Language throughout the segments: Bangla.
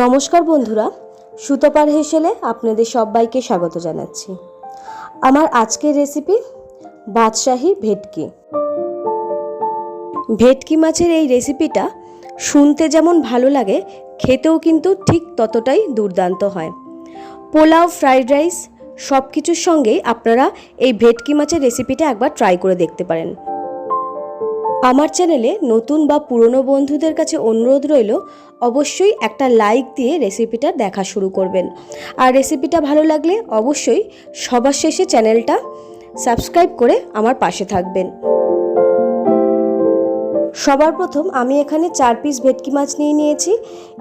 নমস্কার বন্ধুরা, সুতোপার হেসেলে আপনাদের সবাইকে স্বাগত জানাচ্ছি। আমার আজকের রেসিপি বাদশাহী ভেটকি। ভেটকি মাছের এই রেসিপিটা শুনতে যেমন ভালো লাগে, খেতেও কিন্তু ঠিক ততটাই দুর্দান্ত হয়। পোলাও ফ্রাইড রাইস সব কিছুর সঙ্গেই আপনারা এই ভেটকি মাছের রেসিপিটা একবার ট্রাই করে দেখতে পারেন। আমার চ্যানেলে নতুন বা পুরনো বন্ধুদের কাছে অনুরোধ রইল, অবশ্যই একটা লাইক দিয়ে রেসিপিটা দেখা শুরু করবেন। আর রেসিপিটা ভালো লাগলে অবশ্যই সবার শেষে চ্যানেলটা সাবস্ক্রাইব করে আমার পাশে থাকবেন। সবার প্রথম আমি এখানে চার পিস ভেটকি মাছ নিয়ে নিয়েছি।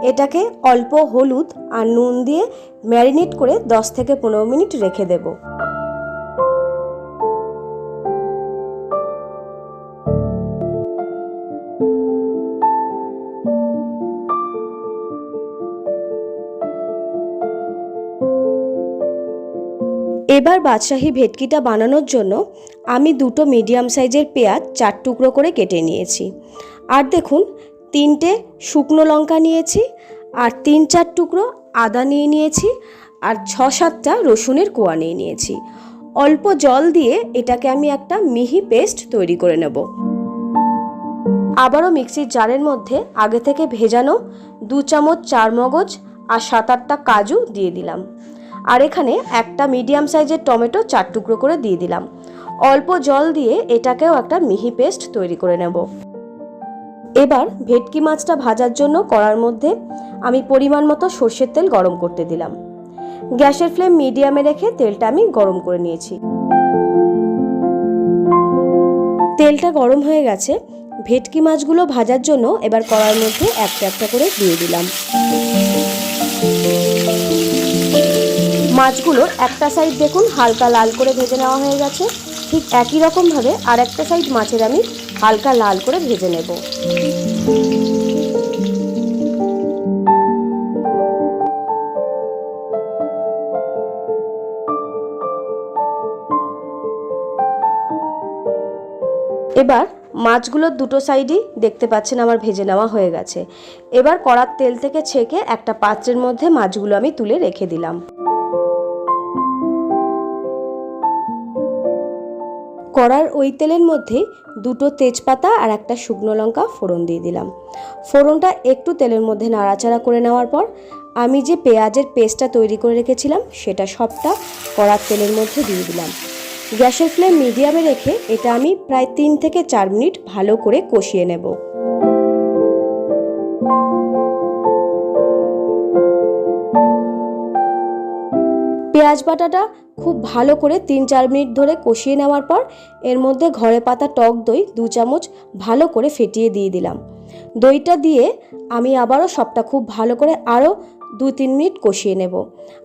এটাকে অল্প হলুদ আর নুন দিয়ে ম্যারিনেট করে 10 থেকে পনেরো মিনিট রেখে দেবো। এবার বাদশাহী ভেটকিটা বানানোর জন্য আমি দুটো মিডিয়াম সাইজের পেঁয়াজ চার টুকরো করে কেটে নিয়েছি। আর দেখুন, তিনটে শুকনো লঙ্কা নিয়েছি আর তিন চার টুকরো আদা নিয়ে নিয়েছি আর ছ সাতটা রসুনের কোয়া নিয়ে নিয়েছি। অল্প জল দিয়ে এটাকে আমি একটা মিহি পেস্ট তৈরি করে নেব। আবারও মিক্সির জারের মধ্যে আগে থেকে ভেজানো দু চামচ চার মগজ আর সাত আটটা কাজু দিয়ে দিলাম। আর এখানে একটা মিডিয়াম সাইজের টমেটো চার টুকরো করে দিয়ে দিলাম। অল্প জল দিয়ে এটাকেও একটা মিহি পেস্ট তৈরি করে নেব। এবার ভেটকি মাছটা ভাজার জন্য কড়ার মধ্যে আমি পরিমাণ মতো সর্ষের তেল গরম করতে দিলাম। গ্যাসের ফ্লেম মিডিয়ামে রেখে তেলটা আমি গরম করে নিয়েছি। তেলটা গরম হয়ে গেছে। ভেটকি মাছগুলো ভাজার জন্য এবার কড়ার মধ্যে একটা একটা করে দিয়ে দিলাম। মাছগুলোর একটা সাইড দেখুন, হালকা লাল করে ভেজে নেওয়া হয়ে গেছে। ঠিক একই রকমভাবে আর একটা সাইড মাছের আমি হালকা লাল করে ভেজে নেব। এবার মাছগুলোর দুটো সাইডই দেখতে পাচ্ছেন আমার ভেজে নেওয়া হয়ে গেছে। এবার কড়ার তেল থেকে ছেঁকে একটা পাত্রের মধ্যে মাছগুলো আমি তুলে রেখে দিলাম। কড়ার ওই তেলের মধ্যে দুটো তেজপাতা আর একটা শুকনো লঙ্কা ফোড়ন দিয়ে দিলাম। ফোড়নটা একটু তেলের মধ্যে নাড়াচাড়া করে নেওয়ার পর আমি যে পেঁয়াজের পেস্টটা তৈরি করে রেখেছিলাম, সেটা সবটা কড়ার তেলের মধ্যে দিয়ে দিলাম। গ্যাসের ফ্লেম মিডিয়ামে রেখে এটা আমি প্রায় তিন থেকে চার মিনিট ভালো করে কষিয়ে নেব। পেঁয়াজ বাটাটা খুব ভালো করে তিন চার মিনিট ধরে কষিয়ে নেওয়ার পর এর মধ্যে ঘরে পাতা টক দই দু চামচ ভালো করে ফেটিয়ে দিয়ে দিলাম। দইটা দিয়ে আমি আবারও সবটা খুব ভালো করে আরও দু তিন মিনিট কষিয়ে নেব।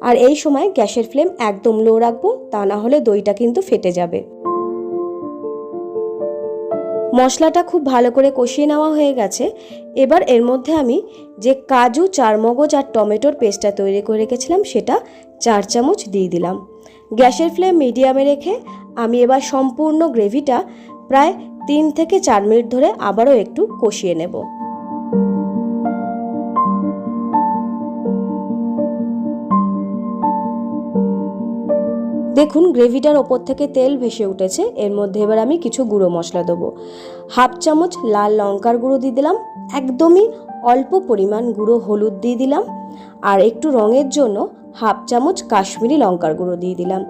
আর এই সময় গ্যাসের ফ্লেম একদম লো রাখব, তা না হলে দইটা কিন্তু ফেটে যাবে। মশলাটা খুব ভালো করে কষিয়ে নেওয়া হয়ে গেছে। এবার এর মধ্যে আমি যে কাজু, চারমগজ আর টমেটোর পেস্টটা তৈরি করে রেখেছিলাম, সেটা চার চামচ দিয়ে দিলাম। গ্যাসের ফ্লেম মিডিয়ামে রেখে আমি এবার সম্পূর্ণ গ্রেভিটা প্রায় তিন থেকে চার মিনিট ধরে আবারও একটু কষিয়ে নেব। দেখুন, গ্রেভিটার ওপর থেকে তেল ভেসে উঠেছে। এর মধ্যে এবার আমি কিছু গুঁড়ো মশলা দেবো। হাফ চামচ লাল লঙ্কার গুঁড়ো দিয়ে দিলাম। একদমই অল্প পরিমাণ গুঁড়ো হলুদ দিয়ে দিলাম। আর একটু রঙের জন্য হাফ চামচ কাশ্মীরি লঙ্কার গুঁড়ো দিয়ে দিলাম।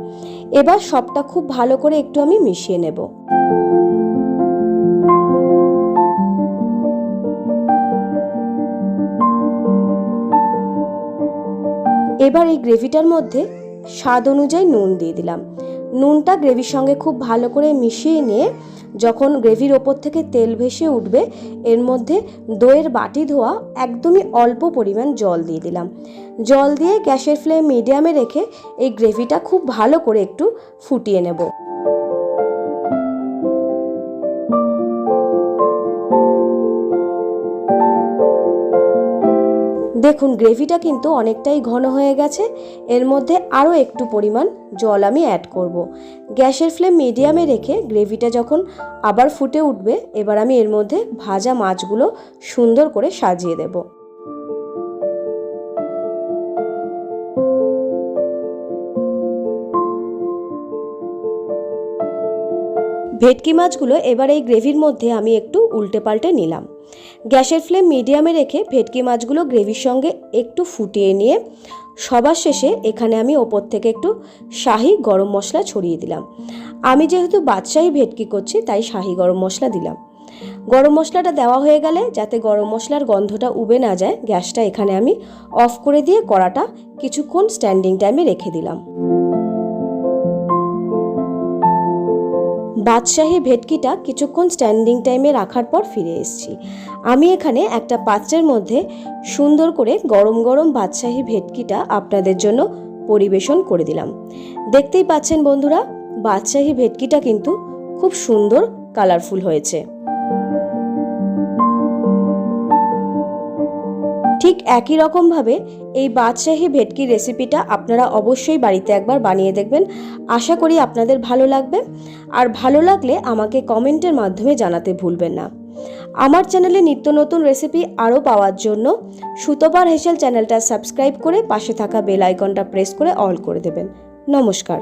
এবার সবটা খুব ভালো করে একটু আমি মিশিয়ে নেব। এবার এই গ্রেভিটার মধ্যে স্বাদ অনুযায়ী নুন দিয়ে দিলাম। নুনটা গ্রেভির সঙ্গে খুব ভালো করে মিশিয়ে নিয়ে যখন গ্রেভির ওপর থেকে তেল ভেসে উঠবে, এর মধ্যে দইয়ের বাটি ধোয়া একদমই অল্প পরিমাণ জল দিয়ে দিলাম। জল দিয়ে গ্যাসের ফ্লেম মিডিয়ামে রেখে এই গ্রেভিটা খুব ভালো করে একটু ফুটিয়ে নেব। দেখুন, গ্রেভিটা কিন্তু অনেকটাই ঘন হয়ে গেছে এর মধ্যে আরও একটু পরিমাণ জল আমি অ্যাড করব। গ্যাসের ফ্লেম মিডিয়ামে রেখে গ্রেভিটা যখন আবার ফুটে উঠবে, এবার আমি এর মধ্যে ভাজা মাছগুলো সুন্দর করে সাজিয়ে দেব ভেটকি মাছগুলো এবার এই গ্রেভির মধ্যে আমি একটু উল্টে পাল্টে নিলাম। গ্যাসের ফ্লেম মিডিয়ামে রেখে ভেটকি মাছগুলো গ্রেভির সঙ্গে একটু ফুটিয়ে নিয়ে সবার শেষে এখানে আমি ওপর থেকে একটু শাহি গরম মশলা ছড়িয়ে দিলাম। আমি যেহেতু বাদশাহী ভেটকি করছি, তাই শাহি গরম মশলা দিলাম। গরম মশলাটা দেওয়া হয়ে গেলে যাতে গরম মশলার গন্ধটা উবে না যায়, গ্যাসটা এখানে আমি অফ করে দিয়ে কড়াটা কিছুক্ষণ স্ট্যান্ডিং টাইমে রেখে দিলাম। বাদশাহী ভেটকিটা কিছুক্ষণ স্ট্যান্ডিং টাইমে রাখার পর ফিরে এসেছি। আমি এখানে একটা পাত্রের মধ্যে সুন্দর করে গরম গরম বাদশাহী ভেটকিটা আপনাদের জন্য পরিবেশন করে দিলাম। দেখতেই পাচ্ছেন বন্ধুরা, বাদশাহী ভেটকিটা কিন্তু খুব সুন্দর কালারফুল হয়েছে। ঠিক একই রকমভাবে এই বাদশাহী ভেটকির রেসিপিটা আপনারা অবশ্যই বাড়িতে একবার বানিয়ে দেখবেন। আশা করি আপনাদের ভালো লাগবে। আর ভালো লাগলে আমাকে কমেন্টের মাধ্যমে জানাতে ভুলবেন না। আমার চ্যানেলে নিত্য নতুন রেসিপি আরও পাওয়ার জন্য সুতোপার হেসেল চ্যানেলটা সাবস্ক্রাইব করে পাশে থাকা বেল আইকনটা প্রেস করে অল করে দেবেন। নমস্কার।